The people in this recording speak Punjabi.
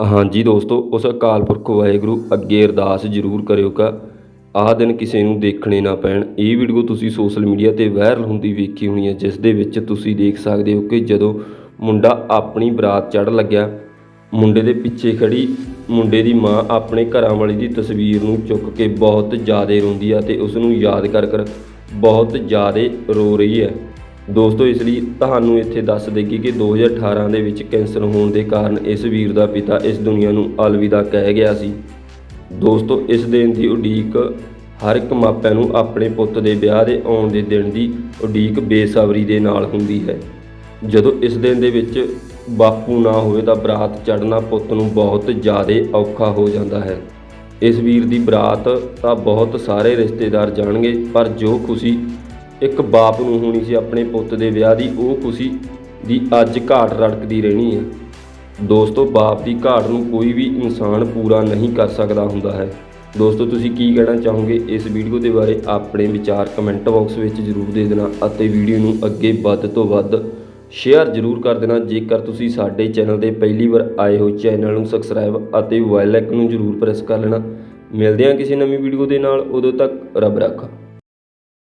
ਹਾਂਜੀ ਦੋਸਤੋ, ਉਸ ਅਕਾਲ ਪੁਰਖ ਵਾਹਿਗੁਰੂ ਅੱਗੇ ਅਰਦਾਸ ਜ਼ਰੂਰ ਕਰਿਓ ਕਿ ਆਹ ਦਿਨ ਕਿਸੇ ਨੂੰ ਦੇਖਣੇ ਨਾ ਪੈਣ। ਇਹ ਵੀਡੀਓ ਤੁਸੀਂ ਸੋਸ਼ਲ ਮੀਡੀਆ ਤੇ ਵਾਇਰਲ ਹੁੰਦੀ ਵੇਖੀ ਹੋਣੀ ਹੈ, ਜਿਸ ਦੇ ਵਿੱਚ ਤੁਸੀਂ ਦੇਖ ਸਕਦੇ ਹੋ ਕਿ ਜਦੋਂ ਮੁੰਡਾ ਆਪਣੀ ਬਰਾਤ ਚੜ੍ਹ ਲੱਗਿਆ, ਮੁੰਡੇ ਦੇ ਪਿੱਛੇ ਖੜੀ ਮੁੰਡੇ ਦੀ ਮਾਂ ਆਪਣੇ ਘਰਾਂ ਵਾਲੀ ਦੀ ਤਸਵੀਰ ਨੂੰ ਚੁੱਕ ਕੇ ਬਹੁਤ ਜ਼ਿਆਦਾ ਰੋਂਦੀ ਆ ਤੇ ਉਸ ਨੂੰ ਯਾਦ ਕਰ ਕਰ ਬਹੁਤ ਜ਼ਿਆਦਾ ਰੋ ਰਹੀ ਹੈ। ਦੋਸਤੋ, ਇਸ ਲਈ ਤੁਹਾਨੂੰ ਇੱਥੇ ਦੱਸ ਦੇਗੀ ਕਿ 2018 ਦੇ ਵਿੱਚ ਕੈਂਸਰ ਹੋਣ ਦੇ ਕਾਰਨ ਇਸ ਵੀਰ ਦਾ ਪਿਤਾ ਇਸ ਦੁਨੀਆ ਨੂੰ ਅਲਵਿਦਾ ਕਹਿ ਗਿਆ ਸੀ। ਦੋਸਤੋ, ਇਸ ਦਿਨ ਦੀ ਉਡੀਕ ਹਰ ਇੱਕ ਮਾਪਿਆਂ ਨੂੰ ਆਪਣੇ ਪੁੱਤ ਦੇ ਵਿਆਹ ਦੇ ਆਉਣ ਦੇ ਦਿਨ ਦੀ ਉਡੀਕ ਬੇਸਬਰੀ ਦੇ ਨਾਲ ਹੁੰਦੀ ਹੈ। ਜਦੋਂ ਇਸ ਦਿਨ ਦੇ ਵਿੱਚ ਬਾਪੂ ਨਾ ਹੋਵੇ ਤਾਂ ਬਰਾਤ ਚੜ੍ਹਨਾ ਪੁੱਤ ਨੂੰ ਬਹੁਤ ਜ਼ਿਆਦਾ ਔਖਾ ਹੋ ਜਾਂਦਾ ਹੈ। ਇਸ ਵੀਰ ਦੀ ਬਰਾਤ ਤਾਂ ਬਹੁਤ ਸਾਰੇ ਰਿਸ਼ਤੇਦਾਰ ਜਾਣਗੇ, ਪਰ ਜੋ ਖੁਸ਼ੀ ਇੱਕ ਬਾਪ ਨੂੰ ਹੋਣੀ ਸੀ ਆਪਣੇ ਪੁੱਤ ਦੇ ਵਿਆਹ ਦੀ, ਉਹ ਖੁਸ਼ੀ ਦੀ ਅੱਜ ਘਾਟ ਰੜਕਦੀ ਰਹਿਣੀ ਹੈ। ਦੋਸਤੋ, ਬਾਪ ਦੀ ਘਾਟ ਨੂੰ ਕੋਈ ਵੀ ਇਨਸਾਨ ਪੂਰਾ ਨਹੀਂ ਕਰ ਸਕਦਾ ਹੁੰਦਾ ਹੈ। ਦੋਸਤੋ, ਤੁਸੀਂ ਕੀ ਕਹਿਣਾ ਚਾਹੋਗੇ? ਇਸ ਵੀਡੀਓ ਦੇ ਬਾਰੇ ਆਪਣੇ ਵਿਚਾਰ ਕਮੈਂਟ ਬਾਕਸ ਵਿੱਚ ਜ਼ਰੂਰ ਦੇ ਦੇਣਾ ਅਤੇ ਵੀਡੀਓ ਨੂੰ ਅੱਗੇ ਵੱਧ ਤੋਂ ਵੱਧ ਸ਼ੇਅਰ ਜ਼ਰੂਰ ਕਰ ਦੇਣਾ। ਜੇਕਰ ਤੁਸੀਂ ਸਾਡੇ ਚੈਨਲ ਤੇ ਪਹਿਲੀ ਵਾਰ ਆਏ ਹੋ, ਚੈਨਲ ਨੂੰ ਸਬਸਕ੍ਰਾਈਬ ਅਤੇ ਬੈਲ ਆਈਕਨ ਨੂੰ ਜ਼ਰੂਰ ਪ੍ਰੈਸ ਕਰ ਲੈਣਾ। ਮਿਲਦੇ ਹਾਂ ਕਿਸੇ ਨਵੀਂ ਵੀਡੀਓ ਦੇ ਨਾਲ। ਉਦੋਂ ਤੱਕ ਰੱਬ ਰਾਖਾ।